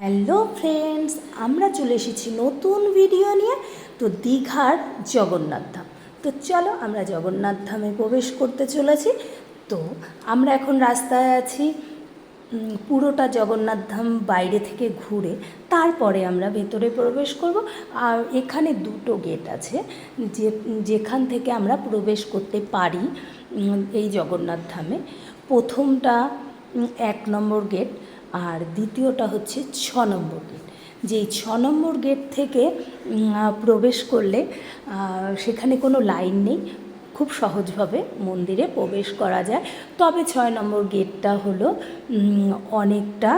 Hello friends, আমরা চলে এসেছি নতুন ভিডিও নিয়ে। তো দীঘার জগন্নাথ ধাম। তো চলো আমরা জগন্নাথ ধামে প্রবেশ করতে চলেছি। তো আমরা এখন রাস্তায় আছি পুরোটা জগন্নাথ ধাম বাইরে থেকে ঘুরে তারপরে আমরা ভেতরে প্রবেশ করব। আর এখানে দুটো গেট আছে, যে, যেখান থেকে আমরা প্রবেশ করতে পারি এই জগন্নাথ ধামে। প্রথমটা এক নম্বর গেট আর দ্বিতীয়টা হচ্ছে ছ নম্বর গেট যেই ছ নম্বর গেট থেকে প্রবেশ করলে সেখানে কোনো লাইন নেই। খুব সহজভাবে মন্দিরে প্রবেশ করা যায়। তবে ছয় নম্বর গেটটা হলো অনেকটা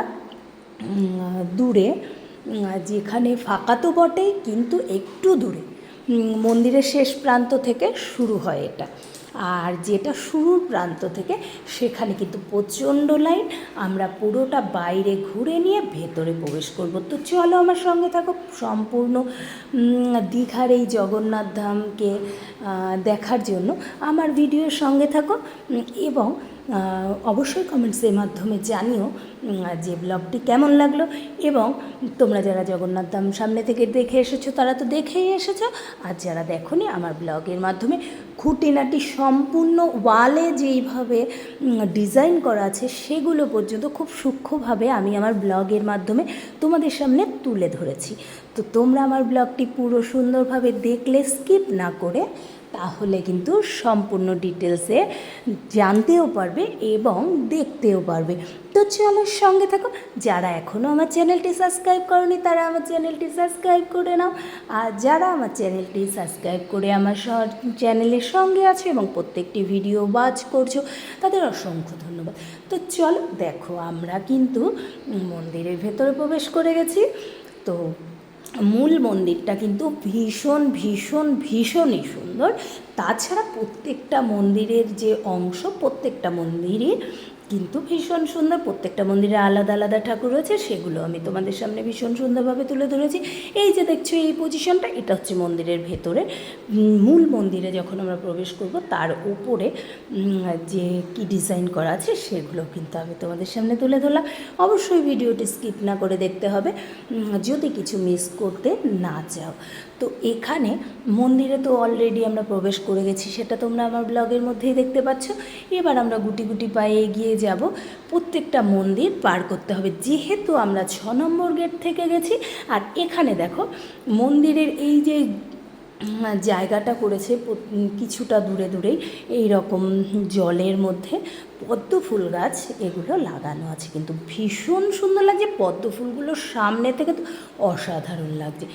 দূরে যেখানে ফাঁকা তো বটেই, কিন্তু একটু দূরে। মন্দিরের শেষ প্রান্ত থেকে শুরু হয় এটা। আর যেটা শুরুর প্রান্ত থেকে সেখানে কিন্তু প্রচণ্ড লাইন। আমরা পুরোটা বাইরে ঘুরে নিয়ে ভেতরে প্রবেশ করব। তো চলো আমার সঙ্গে থাকো সম্পূর্ণ দীঘার এই জগন্নাথ ধামকে দেখার জন্য। আমার ভিডিওর সঙ্গে থাকো এবং অবশ্যই কমেন্টসের মাধ্যমে জানিও যে ব্লগটি কেমন লাগল এবং তোমরা যারা জগন্নাথ ধাম সামনে থেকে দেখে এসেছ, তারা তো দেখেই এসেছ। আর যারা দেখোনি, আমার ব্লগের মাধ্যমে খুঁটিনাটি সম্পূর্ণ ওয়ালে যেইভাবে ডিজাইন করা আছে, সেগুলো পর্যন্ত খুব সূক্ষ্মভাবে আমি আমার ব্লগের মাধ্যমে তোমাদের সামনে তুলে ধরেছি। তো তোমরা আমার ব্লগটি পুরো সুন্দরভাবে দেখলে স্কিপ না করে তাহলে কিন্তু সম্পূর্ণ ডিটেলসে জানতেও পারবে এবং দেখতেও পারবে। তো চলো সঙ্গে থাকো। যারা এখনও আমার চ্যানেলটি সাবস্ক্রাইব করনি, তারা আমার চ্যানেলটি সাবস্ক্রাইব করে নাও। আর যারা আমার চ্যানেলটি সাবস্ক্রাইব করে আমার চ্যানেলের সঙ্গে আছে এবং প্রত্যেকটি ভিডিও ওয়াচ করছ, তাদের অসংখ্য ধন্যবাদ। তো চলো দেখো, আমরা কিন্তু মন্দিরের ভেতরে প্রবেশ করে গেছি। তো মূল মন্দিরটা কিন্তু ভীষণ ভীষণ ভীষণই সুন্দর তাছাড়া প্রত্যেকটা মন্দিরের যে অংশ, প্রত্যেকটা মন্দিরই কিন্তু ভীষণ সুন্দর। প্রত্যেকটা মন্দিরে আলাদা আলাদা ঠাকুর রয়েছে, সেগুলো আমি তোমাদের সামনে ভীষণ সুন্দরভাবে তুলে ধরেছি। এই যে দেখছ, এই পজিশনটা এটা হচ্ছে মন্দিরের ভেতরে। মূল মন্দিরে যখন আমরা প্রবেশ করব, তার উপরে যে কি ডিজাইন করা আছে, সেগুলো কিন্তু আমি তোমাদের সামনে তুলে ধরলাম। অবশ্যই ভিডিওটি স্কিপ না করে দেখতে হবে। যদি কিছু মিস করতে না চাও। তো এখানে মন্দিরে তো অলরেডি আমরা প্রবেশ করে গেছি, সেটা তোমরা আমার ব্লগের মধ্যেই দেখতে পাচ্ছ। এবার আমরা গুটি গুটি পায়ে এগিয়ে যাব। প্রত্যেকটা মন্দির পার করতে হবে। যেহেতু আমরা ছ নম্বর গেট থেকে গেছি, আর এখানে দেখো মন্দিরের এই যে জায়গাটা করেছে কিছুটা দূরে দূরেই এই রকম জলের মধ্যে পদ্ম ফুল গাছ এগুলো লাগানো আছে। কিন্তু ভীষণ সুন্দর লাগছে। পদ্ম ফুলগুলো সামনে থেকে তো অসাধারণ লাগছে।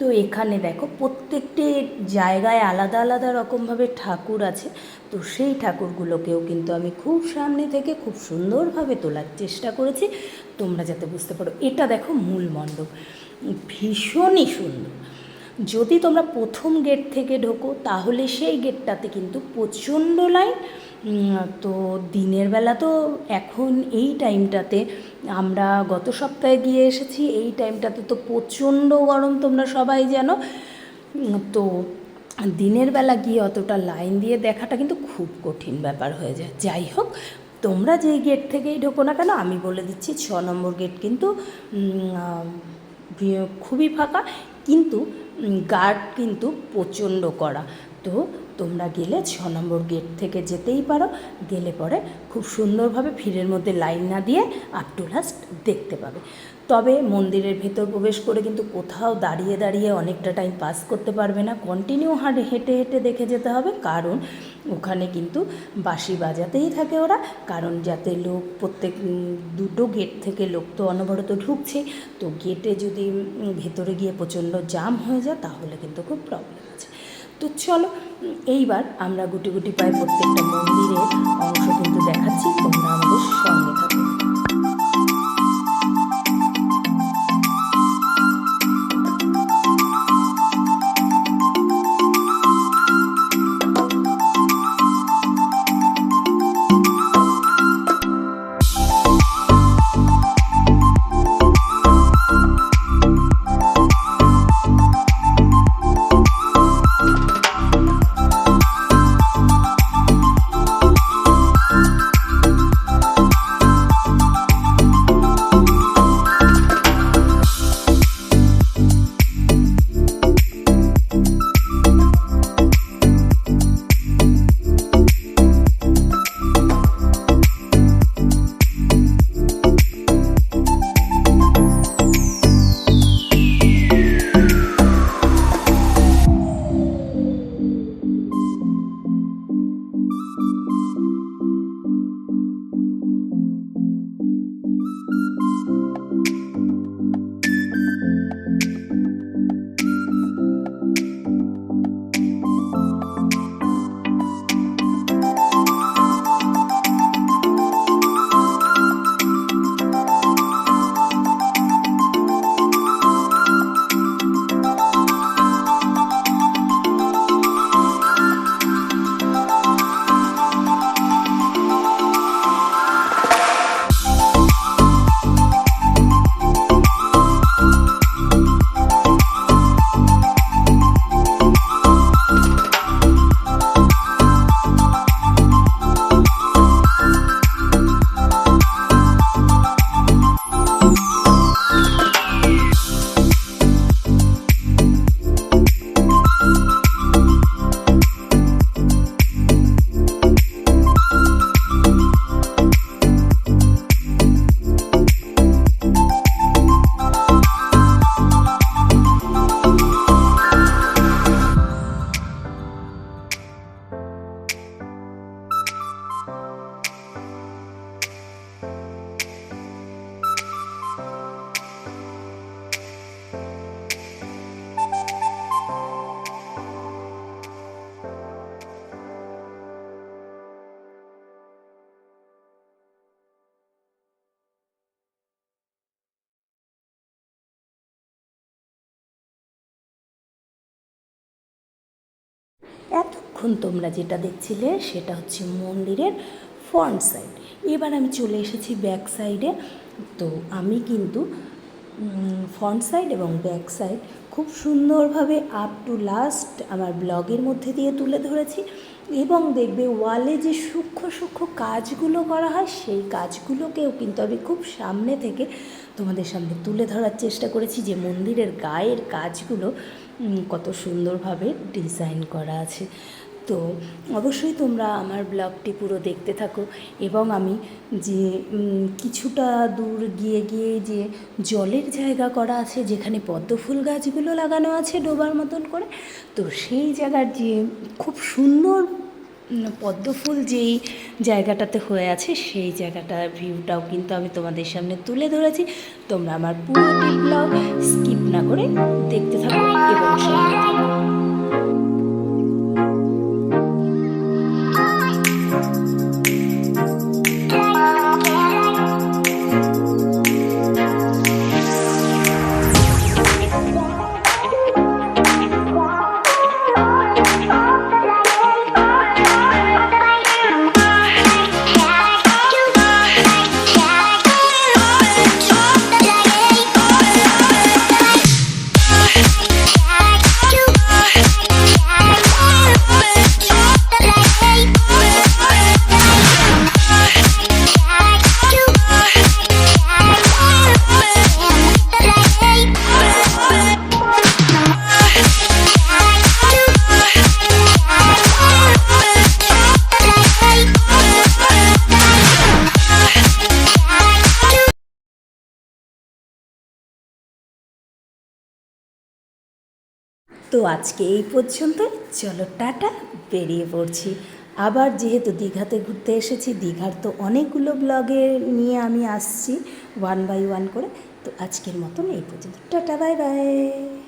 তো এখানে দেখো প্রত্যেকটি জায়গায় আলাদা আলাদা রকমভাবে ঠাকুর আছে। তো সেই ঠাকুরগুলোকেও কিন্তু আমি খুব সামনে থেকে খুব সুন্দরভাবে তোলার চেষ্টা করেছি। তোমরা যাতে বুঝতে পারো, এটা দেখো মূল মণ্ডপ। ভীষণই সুন্দর। যদি তোমরা প্রথম গেট থেকে ঢোকো, তাহলে সেই গেটটাতে কিন্তু প্রচণ্ড লাইন তো দিনের বেলা তো এখন এই টাইমটাতে আমরা গত সপ্তাহে গিয়ে এসেছি, এই টাইমটাতে তো প্রচণ্ড গরম তোমরা সবাই জানো। তো দিনের বেলা গিয়ে অতটা লাইন দিয়ে দেখাটা কিন্তু খুব কঠিন ব্যাপার হয়ে যায়। যাই হোক, তোমরা যেই গেট থেকেই ঢোকো না কেন, আমি বলে দিচ্ছি ছ নম্বর গেট কিন্তু খুবই ফাঁকা, কিন্তু গার্ড কিন্তু প্রচণ্ড করা তো তোমরা গেলে ছ নম্বর গেট থেকে যেতেই পারো। গেলে পরে খুব সুন্দরভাবে ভিড়ের মধ্যে লাইন না দিয়ে আপ টু লাস্ট দেখতে পাবে। তবে মন্দিরের ভেতর প্রবেশ করে কিন্তু কোথাও দাঁড়িয়ে দাঁড়িয়ে অনেকটা টাইম পাস করতে পারবে না। কন্টিনিউ হাঁটে, হেঁটে হেঁটে দেখে যেতে হবে। কারণ ওখানে কিন্তু বাঁশি বাজাতেই থাকে ওরা। কারণ যাতে লোক প্রত্যেক দুটো গেট থেকে লোক তো অনবরত ঢুকছে। তো গেটে যদি ভেতরে গিয়ে প্রচণ্ড জাম হয়ে যায়, তাহলে কিন্তু খুব প্রবলেম আছে। তো চলো, এইবার আমরা গুটি গুটি পায়ে প্রত্যেকটা মন্দিরের অংশ কিন্তু দেখাচ্ছি, তোমরা আমাদের সঙ্গে থাকো। এতক্ষণ তোমরা যেটা দেখছিলে সেটা হচ্ছে মন্দিরের ফ্রন্ট সাইড এবার আমি চলে এসেছি ব্যাক সাইডে তো আমি কিন্তু ফ্রন্ট সাইড এবং ব্যাক সাইড খুব সুন্দরভাবে আপ টু লাস্ট আমার ব্লগের মধ্যে দিয়ে তুলে ধরেছি এবং দেখবে ওয়ালে যে সূক্ষ্ম সূক্ষ্ম কাজগুলো করা হয় সেই কাজগুলোকেও কিন্তু আমি খুব সামনে থেকে তোমাদের সামনে তুলে ধরার চেষ্টা করেছি যে মন্দিরের গায়ের কাজগুলো কত সুন্দরভাবে ডিজাইন করা আছে। তো অবশ্যই তোমরা আমার ব্লগটি পুরো দেখতে থাকো এবং আমি যে কিছুটা দূর গিয়ে গিয়ে যে জলের জায়গা করা আছে, যেখানে পদ্ম ফুল গাছগুলো লাগানো আছে ডোবার মতন করে, তো সেই জায়গার যে খুব সুন্দর পদ্ম ফুল যেই জায়গাটাতে হয়ে আছে, সেই জায়গাটার ভিউটাও কিন্তু আমি তোমাদের সামনে তুলে ধরেছি। তোমরা আমার পুরো ব্লগ স্কিপ না করে দেখতে থাকো এবং তো আজকে এই পর্যন্ত চলো টাটা, বেরিয়ে পড়ছি। আবার যেহেতু দীঘাতে ঘুরতে এসেছি, দীঘার তো অনেকগুলো ব্লগে নিয়ে আমি আসছি ওয়ান বাই ওয়ান করে। তো আজকের মতন এই পর্যন্ত। Tata bye bye